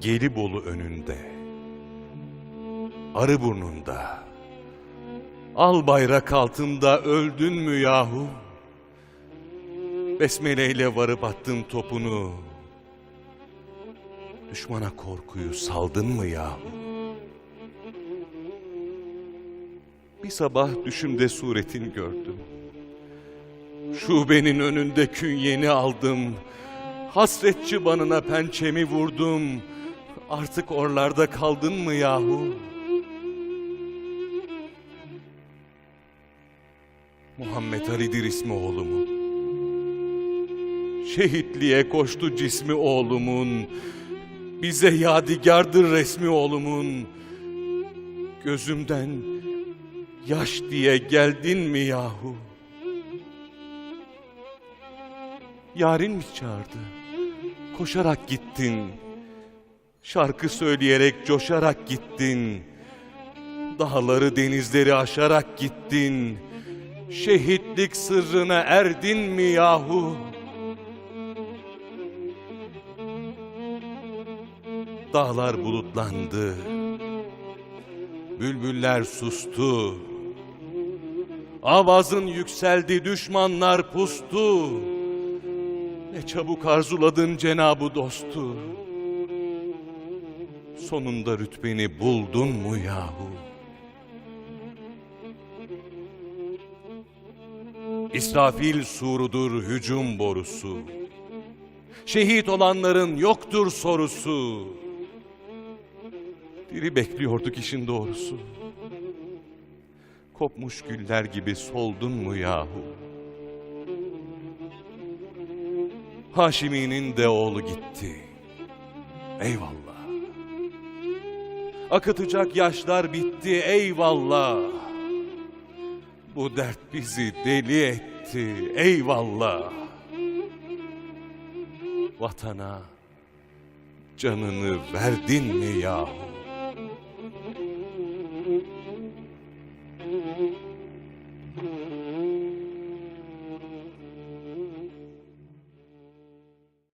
Gelibolu önünde, arı burnunda, al bayrak altında öldün mü yahu? Besmeleyle varıp attın topunu, düşmana korkuyu saldın mı yahu? Bir sabah düşümde suretin gördüm. Şubenin önünde künyeni aldım. Hasret çıbanına pençemi vurdum. Artık oralarda kaldın mı yahu? Muhammed Ali'dir ismi oğlumun. Şehitliğe koştu cismi oğlumun. Bize yadigardır resmi oğlumun. Gözümden yaş diye geldin mi yahu? Yarın mi çağırdı? Koşarak gittin. Şarkı söyleyerek coşarak gittin. Dağları denizleri aşarak gittin. Şehitlik sırrına erdin mi yahu? Dağlar bulutlandı. Bülbüller sustu. Avazın yükseldi, düşmanlar pustu. Ne çabuk arzuladın Cenabı dostu. Sonunda rütbeni buldun mu yahu? İsrafil surudur hücum borusu. Şehit olanların yoktur sorusu. Diri bekliyorduk işin doğrusu. Kopmuş güller gibi soldun mu yahu? Haşimi'nin de oğlu gitti. Eyvallah. Akıtacak yaşlar bitti eyvallah. Bu dert bizi deli etti eyvallah. Vatana canını verdin mi yahu?